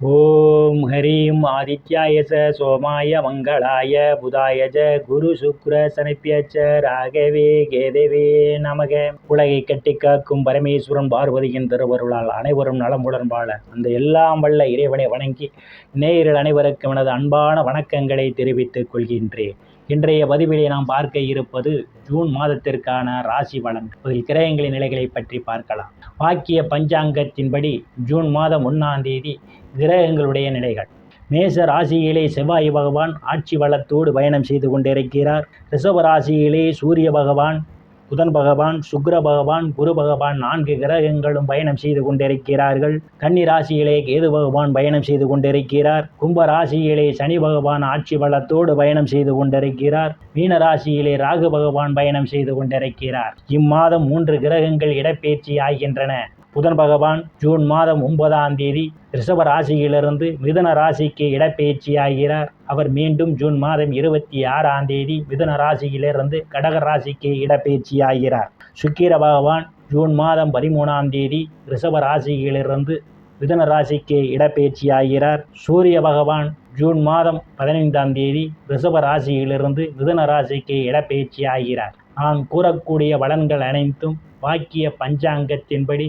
ஓம் ஹரீம் ஆதித்யாய ச சோமாய மங்களாய புதாய ஜ குரு சுக்ர சனிப்பியச்ச ராகவே கேதவே நமக. உலகை கட்டி காக்கும் பரமேஸ்வரன் பார்வதியின் திருவருளால் அனைவரும் நலமுடன் வாழ அந்த எல்லாம் வல்ல இறைவனை வணங்கி நேயர்கள் அனைவருக்கும் எனது அன்பான வணக்கங்களை தெரிவித்துக் கொள்கின்றேன். இன்றைய பதிவிலே நாம் பார்க்க இருப்பது ஜூன் மாதத்திற்கான ராசி பலன் இதில் கிரகங்களின் நிலைகளை பற்றி பார்க்கலாம். வாக்கிய பஞ்சாங்கத்தின்படி ஜூன் மாதம் ஒன்றாம் தேதி கிரகங்களுடைய நிலைகள். மேச ராசியிலே செவ்வாய் பகவான் ஆட்சி வளத்தோடு பயணம் செய்து கொண்டிருக்கிறார். ரிஷப ராசியிலே சூரிய பகவான் புதன் பகவான் சுக்ர பகவான் குரு பகவான் நான்கு கிரகங்களும் பயணம் செய்து கொண்டிருக்கிறார்கள். கன்னி ராசியிலே கேது பகவான் பயணம் செய்து கொண்டிருக்கிறார். கும்ப ராசியிலே சனி பகவான் ஆட்சி வளத்தோடு பயணம் செய்து கொண்டிருக்கிறார். மீன ராசியிலே ராகு பகவான் பயணம் செய்து கொண்டிருக்கிறார். இம்மாதம் மூன்று கிரகங்கள் இடப்பெயர்ச்சி ஆகின்றன. புதன் பகவான் ஜூன் மாதம் ஒன்பதாம் தேதி ரிஷப ராசியிலிருந்து மிதுன ராசிக்கு இடப்பெயர்ச்சி ஆகிறார். அவர் மீண்டும் ஜூன் மாதம் இருபத்தி ஆறாம் தேதி மிதுன ராசியிலிருந்து கடக ராசிக்கு இடப்பெயர்ச்சியாகிறார் சுக்கிர பகவான் ஜூன் மாதம் பதிமூணாம் தேதி ரிஷப ராசியிலிருந்து மிதுன ராசிக்கு இடப்பெயர்ச்சியாகிறார் சூரிய பகவான் ஜூன் மாதம் பதினைந்தாம் தேதி ரிஷப ராசியிலிருந்து மிதுன ராசிக்கு இடப்பெயர்ச்சி ஆகிறார். நான் கூறக்கூடிய வளன்கள் அனைத்தும் வாக்கிய பஞ்சாங்கத்தின்படி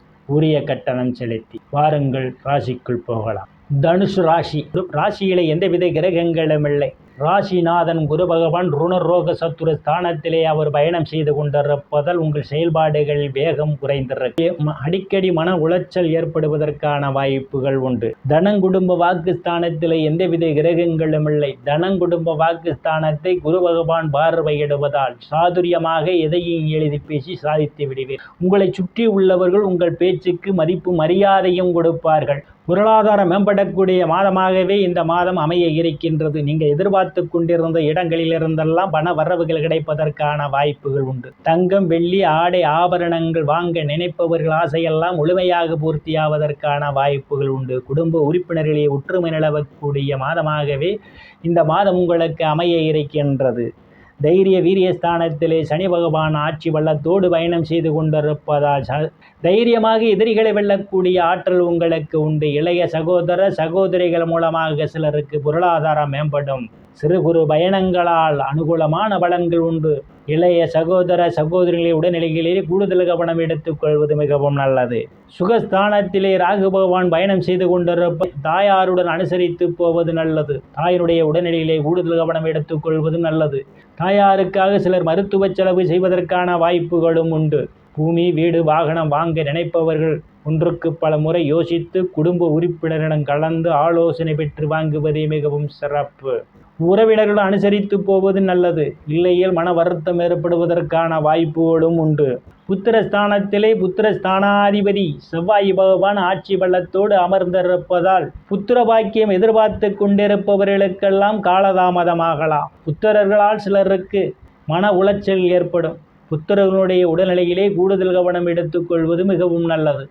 உரிய கட்டணம் செலுத்தி வாருங்கள் ராசிக்குள் போகலாம். தனுசு ராசி ராசியிலே எந்தவித கிரகங்களும் இல்லை. ராசிநாதன் குரு பகவான் ருணரோக சத்துர ஸ்தானத்திலே அவர் பயணம் செய்து கொண்டிருப்பதால் உங்கள் செயல்பாடுகள் வேகம் குறைந்திருக்கு. அடிக்கடி மன உளைச்சல் ஏற்படுவதற்கான வாய்ப்புகள் உண்டு. தனங்குடும்ப வாக்குஸ்தானத்திலே எந்தவித கிரகங்களும் இல்லை. தனங்குடும்ப வாக்குஸ்தானத்தை குரு பகவான் பார்வையிடுவதால் சாதுரியமாக எதையும் எழுதி பேசி சாதித்து விடுவீர். உங்களை சுற்றி உள்ளவர்கள் உங்கள் பேச்சுக்கு மதிப்பு மரியாதையும் கொடுப்பார்கள். பொருளாதாரம் மேம்படக்கூடிய மாதமாகவே இந்த மாதம் அமைய இருக்கின்றது. நீங்கள் எதிர்பார்த்து கொண்டிருந்த இடங்களிலிருந்தெல்லாம் பண வரவுகள் கிடைப்பதற்கான வாய்ப்புகள் உண்டு. தங்கம் வெள்ளி ஆடை ஆபரணங்கள் வாங்க நினைப்பவர்கள் ஆசையெல்லாம் முழுமையாக பூர்த்தியாவதற்கான வாய்ப்புகள் உண்டு. குடும்ப உறுப்பினர்களே ஒற்றுமை நிலவக்கூடிய மாதமாகவே இந்த மாதம் உங்களுக்கு அமைய இருக்கின்றது. தைரிய வீரியஸ்தானத்திலே சனி பகவான் ஆட்சி வல்லத்தோடு பயணம் செய்து கொண்டிருப்பதால் ச தைரியமாக எதிரிகளை வெல்லக்கூடிய ஆற்றல் உங்களுக்கு உண்டு. இளைய சகோதர சகோதரிகள் மூலமாக சிலருக்கு பொருளாதாரம் மேம்படும். சிறு குறு பயணங்களால் அனுகூலமான பலன்கள் உண்டு. இளைய சகோதர சகோதரிகளை உடல்நிலைகளிலே கூடுதல் கவனம் எடுத்துக்கொள்வது மிகவும் நல்லது. சுகஸ்தானத்திலே ராகு பகவான் பயணம் செய்து கொண்டிருப்ப தாயாருடன் அனுசரித்து போவது நல்லது. தாயினுடைய உடல்நிலையிலே கூடுதல் கவனம் எடுத்துக்கொள்வது நல்லது. தாயாருக்காக சிலர் மருத்துவ செலவு செய்வதற்கான வாய்ப்புகளும் உண்டு. பூமி வீடு வாகனம் வாங்க நினைப்பவர்கள் ஒன்றுக்கு பல முறை யோசித்து குடும்ப உறுப்பினரிடம் கலந்து ஆலோசனை பெற்று வாங்குவதே மிகவும் சிறப்பு. உறவினர்களுடன் அனுசரித்து போவது நல்லது. இல்லையில் மன வருத்தம் ஏற்படுவதற்கான வாய்ப்புகளும் உண்டு. புத்திரஸ்தானத்திலே புத்திரஸ்தானாதிபதி செவ்வாய் பகவான் ஆட்சி பள்ளத்தோடு அமர்ந்திருப்பதால் புத்திர பாக்கியம் எதிர்பார்த்து கொண்டிருப்பவர்களுக்கெல்லாம் காலதாமதமாகலாம். புத்திரர்களால் சிலருக்கு மன உளைச்சல் ஏற்படும். புத்திரனுடைய உடல்நிலையிலே கூடுதல் கவனம் எடுத்துக்கொள்வது மிகவும் நல்லது.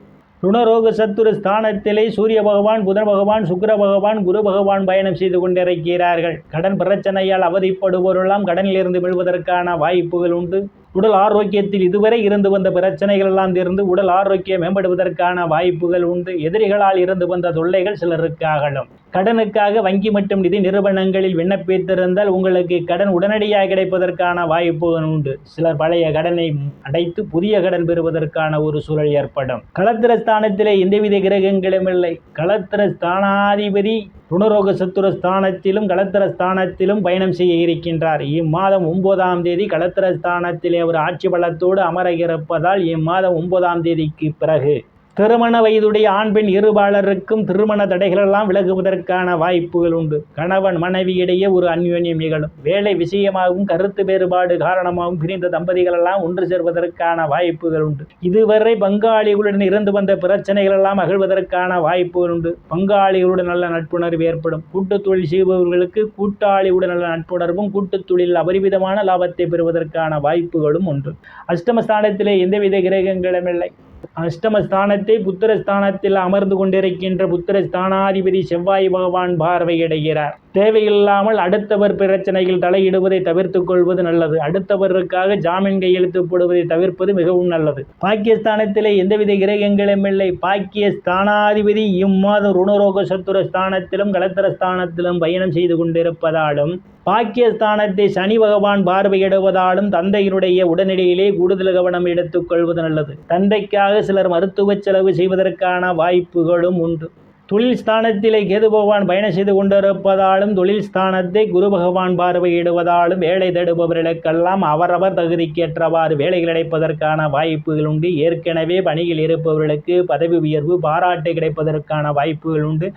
ருணரோக சத்துரு ஸ்தானத்திலே சூரிய பகவான் புதன் பகவான் சுக்கிர பகவான் குரு பகவான் பயணம் செய்து கொண்டிருக்கிறார்கள். கடன் பிரச்சனையால் அவதிப்படுவோரெல்லாம் கடனிலிருந்து மீள்வதற்கான வாய்ப்புகள் உண்டு. உடல் ஆரோக்கியத்தில் இதுவரை இருந்து வந்த பிரச்சனைகள் எல்லாம் தீர்ந்து உடல் ஆரோக்கியம் மேம்படுவதற்கான வாய்ப்புகள் உண்டு. எதிரிகளால் இருந்து வந்த தொல்லைகள் சிலருக்கு அகலும். கடனுக்காக வங்கி மற்றும் நிதி நிறுவனங்களில் விண்ணப்பித்திருந்தால் உங்களுக்கு கடன் உடனடியாக கிடைப்பதற்கான வாய்ப்பு உண்டு. சிலர் பழைய கடனை அடைத்து புதிய கடன் பெறுவதற்கான ஒரு சூழல் ஏற்படும். களத்திர ஸ்தானத்திலே எந்தவித கிரகங்களும் இல்லை. களத்திர ஸ்தானாதிபதி ருணரோக சத்துர ஸ்தானத்திலும் களத்திர ஸ்தானத்திலும் பயணம் செய்ய இருக்கின்றார். இம்மாதம் ஒன்பதாம் தேதி களத்திர ஸ்தானத்திலே அவர் ஆட்சி பலத்தோடு அமர இருப்பதால் இம்மாதம் ஒன்பதாம் தேதிக்கு பிறகு திருமண வயதுடைய ஆண் பெண் இருபாளருக்கும் திருமண தடைகளெல்லாம் விலகுவதற்கான வாய்ப்புகள் உண்டு. கணவன் மனைவியிடையே ஒரு அந்யோன்யம் நிகழும். வேலை விஷயமாகவும் கருத்து வேறுபாடு காரணமாகவும் பிரிந்த தம்பதிகள் எல்லாம் ஒன்று சேர்வதற்கான வாய்ப்புகள் உண்டு. இதுவரை பங்காளிகளுடன் இருந்து வந்த பிரச்சனைகள் எல்லாம் அகழ்வதற்கான வாய்ப்புகள் உண்டு. பங்காளிகளுடன் நல்ல நட்புணர்வு ஏற்படும். கூட்டுத் தொழில் செய்பவர்களுக்கு கூட்டாளியுடன் நல்ல நட்புணர்வும் கூட்டுத் தொழில் அபரிவிதமான லாபத்தை பெறுவதற்கான வாய்ப்புகளும் உண்டு. அஷ்டமஸ்தானத்திலே எந்தவித கிரகங்களும் இல்லை. அஷ்டமஸ்தானத்தை புத்திரஸ்தானத்தில் அமர்ந்து கொண்டிருக்கின்ற புத்திரஸ்தானாதிபதி செவ்வாய் பகவான் பார்வையிடுகிறார். தேவையில்லாமல் அடுத்தவர் பிரச்சனையில் தலையிடுவதை தவிர்த்து கொள்வது நல்லது. அடுத்தவருக்காக ஜாமீன் கையெழுத்து போடுவதை தவிர்ப்பது மிகவும் நல்லது. பாகிஸ்தானத்திலே எந்தவித கிரகங்களும் இல்லை. பாகிஸ்தானாதிபதி இம்மாதம் ருணரோக சத்துர ஸ்தானத்திலும் கலத்திர ஸ்தானத்திலும் பயணம் செய்து கொண்டிருப்பதாலும் பாகிஸ்தானத்தை சனி பகவான் பார்வையிடுவதாலும் தந்தையினுடைய உடனடியிலே கூடுதல் கவனம் எடுத்துக்கொள்வது நல்லது. தந்தைக்காக சிலர் மருத்துவ செலவு செய்வதற்கான வாய்ப்புகளும் உண்டு. தொழில் ஸ்தானத்திலே கேது பகவான் பயணம் செய்து கொண்டிருப்பதாலும் தொழில் ஸ்தானத்தை குரு பகவான் பார்வையிடுவதாலும் வேலை தேடுபவர்களுக்கெல்லாம் அவரவர் தகுதிக்கேற்றவாறு வேலைகள் கிடைப்பதற்கான வாய்ப்புகள் உண்டு. ஏற்கனவே பணியில் இருப்பவர்களுக்கு பதவி உயர்வு பாராட்டு கிடைப்பதற்கான வாய்ப்புகள் உண்டு.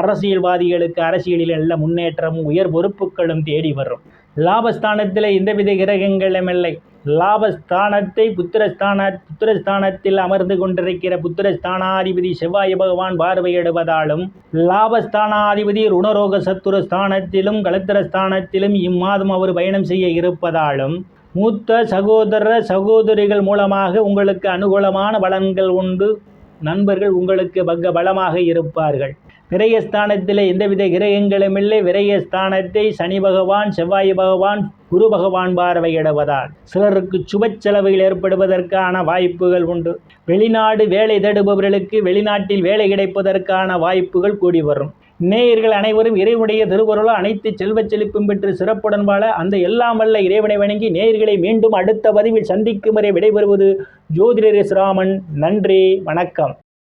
அரசியல்வாதிகளுக்கு அரசியலில் நல்ல முன்னேற்றமும் உயர் பொறுப்புகளும் தேடி வரும். லாபஸ்தானத்தில் எந்தவித கிரகங்களும் இல்லை. லாபஸ்தானத்தை புத்திரஸ்தான புத்திரஸ்தானத்தில் அமர்ந்து கொண்டிருக்கிற புத்திரஸ்தானாதிபதி செவ்வாய் பகவான் பார்வையிடுவதாலும் லாபஸ்தானாதிபதி ருணரோக சத்துரு ஸ்தானத்திலும் கலத்திரஸ்தானத்திலும் இம்மாதம் அவர் பயணம் செய்ய இருப்பதாலும் மூத்த சகோதர சகோதரிகள் மூலமாக உங்களுக்கு அனுகூலமான பலன்கள் உண்டு. நண்பர்கள் உங்களுக்கு பக்க பலமாக இருப்பார்கள். விரயஸ்தானத்தில் எந்தவித கிரகங்களும் இல்லை. விரயஸ்தானத்தை சனி பகவான் செவ்வாய் பகவான் குரு பகவான் பார்வையிடுவதால் சிலருக்கு சுப செலவுகள் ஏற்படுவதற்கான வாய்ப்புகள் உண்டு. வெளிநாடு வேலை தேடுபவர்களுக்கு வெளிநாட்டில் வேலை கிடைப்பதற்கான வாய்ப்புகள் கூடி வரும். நேயர்கள் அனைவரும் இறைவனுடைய திருவருளோ அனைத்து செல்வச் செழிப்பும் பெற்று சிறப்புடன் வாழ அந்த எல்லாம் வல்ல இறைவனை வணங்கி நேயர்களை மீண்டும் அடுத்த பதிவில் சந்திக்கும் வரை விடைபெறுவது ஜோதிடர் ராமன் நன்றி வணக்கம்.